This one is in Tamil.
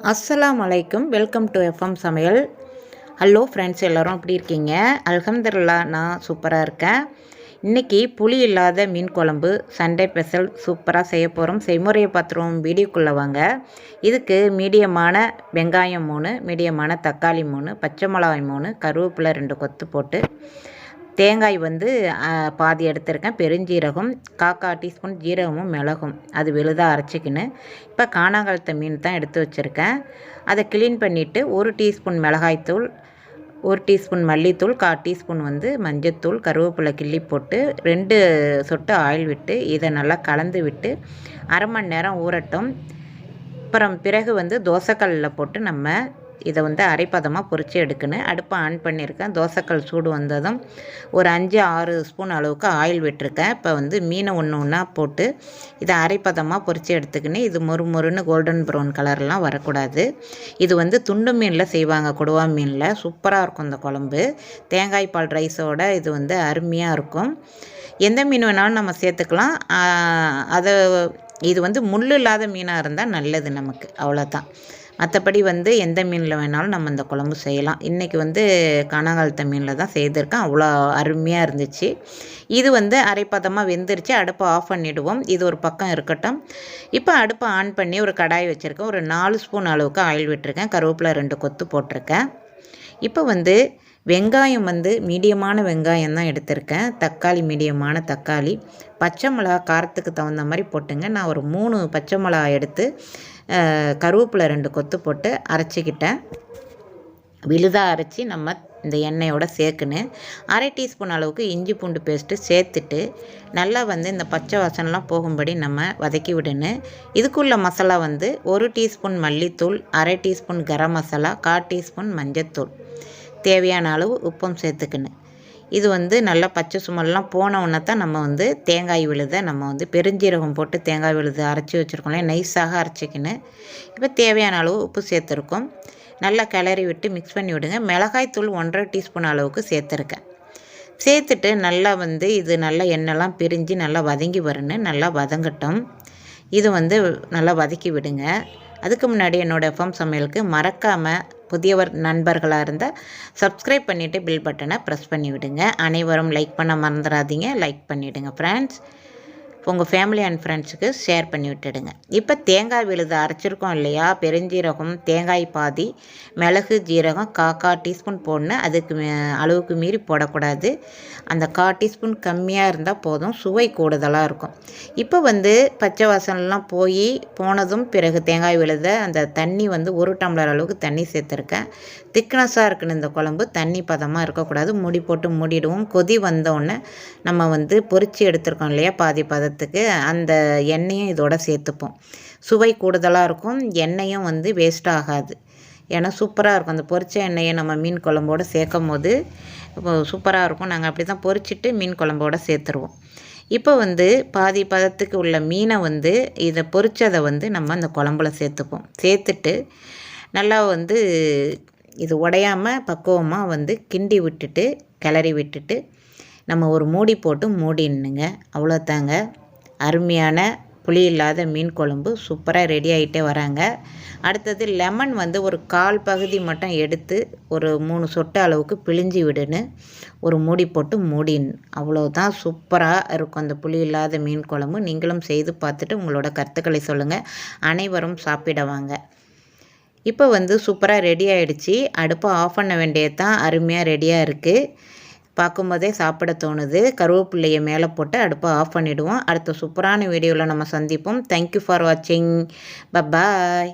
அஸ்ஸலாம் அலைக்கும் வெல்கம் டு எஃப்எம் சமையல். ஹலோ ஃப்ரெண்ட்ஸ் எல்லோரும் எப்படி இருக்கீங்க? அல்ஹம்துல்லா நான் சூப்பராக இருக்கேன். இன்றைக்கி புளி இல்லாத மீன் குழம்பு சண்டே ஸ்பெஷல் சூப்பராக செய்ய போகிறோம் செய்முறையை பார்த்துருவோம் வீடியோக்குள்ளே வாங்க. இதுக்கு மீடியமான வெங்காயம் மூணு மீடியமான தக்காளி மூணு பச்சை மிளகாய் மூணு கருவேப்பிலை ரெண்டு கொத்து போட்டு தேங்காய் வந்து பாதி எடுத்திருக்கேன். பெருஞ்சீரகம் காக்கா டீஸ்பூன் ஜீரகமும் மிளகும். அது விழுதாக அரைச்சிக்கின்னு. இப்போ காணாங்கழுத்த மீன் தான் எடுத்து வச்சுருக்கேன். அதை க்ளீன் பண்ணிவிட்டு ஒரு டீஸ்பூன் மிளகாய்த்தூள் ஒரு டீஸ்பூன் மல்லித்தூள் கா டீஸ்பூன் வந்து மஞ்சத்தூள் கருவேப்பிலை கிள்ளி போட்டு ரெண்டு சொட்டு ஆயில் விட்டு இதை நல்லா கலந்து விட்டு அரை மணி நேரம் ஊறட்டும். அப்புறம் பிறகு வந்து தோசைக்கல்லில் போட்டு நம்ம இதை வந்து அரைப்பதமாக பொறிச்சு எடுக்கணும் அடுப்பை ஆன் பண்ணியிருக்கேன். தோசைக்கல் சூடு வந்ததும் ஒரு அஞ்சு ஆறு ஸ்பூன் அளவுக்கு ஆயில் விட்டுருக்கேன். இப்போ வந்து மீனை ஒன்று ஒன்றா போட்டு இதை அரைப்பதமாக பொறிச்சு எடுத்துக்கின்னு இது மொறு மொறுன்னு கோல்டன் ப்ரௌன் கலர்லாம் வரக்கூடாது. இது வந்து துண்டு மீனில் செய்வாங்க கொடுவா மீனில். சூப்பராக இருக்கும் இந்த குழம்பு. தேங்காய் பால் ரைஸோட இது வந்து அருமையாக இருக்கும். எந்த மீன் வேணாலும் நம்ம சேர்த்துக்கலாம். அதை இது வந்து முள் இல்லாத மீனாக இருந்தால் நல்லது நமக்கு. அவ்வளோதான் மற்றபடி வந்து எந்த மீனில் வேணாலும் நம்ம இந்த குழம்பு செய்யலாம். இன்றைக்கி வந்து காணாங்காலத்த மீனில் தான் செய்திருக்கேன். அவ்வளோ அருமையாக இருந்துச்சு. இது வந்து அரைப்பதமாக வெந்துருச்சு. அடுப்பை ஆஃப் பண்ணிவிடுவோம் இது ஒரு பக்கம் இருக்கட்டும். இப்போ அடுப்பை ஆன் பண்ணி ஒரு கடாய் வச்சுருக்கேன். ஒரு நாலு ஸ்பூன் அளவுக்கு ஆயில் விட்டுருக்கேன். கருவேப்பிலை ரெண்டு கொத்து போட்டிருக்கேன். இப்போ வந்து வெங்காயம் வந்து மீடியமான வெங்காயம் தான் எடுத்திருக்கேன். தக்காளி மீடியமான தக்காளி. பச்சை மிளகா காரத்துக்கு தகுந்த மாதிரி போட்டுங்க. நான் ஒரு மூணு பச்சை மிளகா எடுத்து கருவேப்பிலை ரெண்டு கொத்து போட்டு அரைச்சிக்கிட்டேன். விழுதாக அரைச்சி நம்ம இந்த எண்ணெயோட சேர்க்குன்னு. அரை டீஸ்பூன் அளவுக்கு இஞ்சி பூண்டு பேஸ்ட்டு சேர்த்துட்டு நல்லா வந்து இந்த பச்சை வாசனெலாம் போகும்படி நம்ம வதக்கி விடணும். இதுக்குள்ள மசாலா வந்து ஒரு டீஸ்பூன் மல்லித்தூள் அரை டீஸ்பூன் கரம் மசாலா கால் டீஸ்பூன் மஞ்சத்தூள். தேவையான அளவு உப்பும் சேர்த்துக்கணும். இது வந்து நல்லா பச்சை சுமல்லாம் போன தான் நம்ம வந்து தேங்காய் விழுதை நம்ம வந்து பெருஞ்சீரகம் போட்டு தேங்காய் விழுது அரைச்சி வச்சுருக்கோம்ல நைஸாக அரைச்சிக்கின்னு. இப்போ தேவையான அளவு உப்பு சேர்த்துருக்கோம். நல்லா கிளறி விட்டு மிக்ஸ் பண்ணி விடுங்க. மிளகாய் தூள் ஒன்றரை டீஸ்பூன் அளவுக்கு சேர்த்துருக்கேன். சேர்த்துட்டு நல்லா வந்து இது நல்லா எண்ணெய்லாம் பிரிஞ்சு நல்லா வதங்கி வரணும் நல்லா வதங்கட்டும். இது வந்து நல்லா வதக்கி விடுங்க. அதுக்கு முன்னாடி என்னோடய எஃப்எம் சமையலுக்கு மறக்காமல் புதியவர் நண்பர்களாக இருந்தால் சப்ஸ்கிரைப் பண்ணிவிட்டு பில் பட்டனை ப்ரெஸ் பண்ணிவிடுங்க. அனைவரும் லைக் பண்ண மறந்துடாதீங்க லைக் பண்ணிவிடுங்க ஃப்ரெண்ட்ஸ் உங்கள் ஃபேமிலி அண்ட் ஃப்ரெண்ட்ஸுக்கு ஷேர் பண்ணி விட்டுடுங்க. இப்போ தேங்காய் விழுது அரைச்சிருக்கோம் இல்லையா? பெருஞ்சீரகம் தேங்காய் பாதி மிளகு ஜீரகம் காக்கா டீஸ்பூன் போடணும். அதுக்கு அளவுக்கு மீறி போடக்கூடாது. அந்த கா டீஸ்பூன் கம்மியாக இருந்தால் போதும். சுவை கூடுதலாக இருக்கும். இப்போ வந்து பச்சை வாசனெலாம் போய் போனதும் பிறகு தேங்காய் விழுத அந்த தண்ணி வந்து ஒரு டம்ளர் அளவுக்கு தண்ணி சேர்த்துருக்கேன். திக்னஸாக இருக்குன்னு இந்த குழம்பு. தண்ணி பதமாக இருக்கக்கூடாது. மூடி போட்டு மூடிடுவோம். கொதி வந்தோடனே நம்ம வந்து பொறிச்சு எடுத்துருக்கோம் இல்லையா? பாதி பதத்துக்கு அந்த எண்ணெயும் இதோட சேர்த்துப்போம். சுவை கூடுதலாக இருக்கும். எண்ணெயும் வந்து வேஸ்ட் ஆகாது. ஏன்னா சூப்பராக இருக்கும். அந்த பொரிச்ச எண்ணெயை நம்ம மீன் குழம்போடு சேர்க்கும் போது சூப்பராக இருக்கும். நாங்கள் அப்படி தான் பொரிச்சிட்டு மீன் குழம்போடு சேர்த்துருவோம். இப்போ வந்து பாதி பதத்துக்கு உள்ள மீனை வந்து இதை பொரிச்சதை வந்து நம்ம அந்த குழம்புல சேர்த்துப்போம். சேர்த்துட்டு நல்லா வந்து இது உடையாமல் பக்குவமாக வந்து கிண்டி விட்டுட்டு கிளறி விட்டுட்டு நம்ம ஒரு மூடி போட்டு மூடினுங்க அவ்வளோதாங்க. அருமையான புளி இல்லாத மீன் குழம்பு. சூப்பராக ரெடி ஆகிட்டே வராங்க. அடுத்தது லெமன் வந்து ஒரு கால் பகுதி மட்டும் எடுத்து ஒரு மூணு சொட்டு அளவுக்கு பிழிஞ்சி விடுன்னு ஒரு மூடி போட்டு மூடின். அவ்வளோதான் சூப்பராக இருக்கும் அந்த புளி இல்லாத மீன் குழம்பு. நீங்களும் செய்து பார்த்துட்டு உங்களோட கருத்துக்களை சொல்லுங்கள் அனைவரும் சாப்பிடுவாங்க இப்போ வந்து சூப்பராக ரெடி ஆகிடுச்சி அடுப்பை ஆஃப் பண்ண வேண்டியது தான் அருமையாக ரெடியாக இருக்குது பார்க்கும்போதே சாப்பிட தோணுது. கருவேப்பிள்ளையை மேலே போட்டு அடுப்பை ஆஃப் பண்ணிவிடுவோம் அடுத்த சூப்பரான வீடியோவில் நம்ம சந்திப்போம். தேங்க்யூ ஃபார் வாட்சிங் பப்பாய்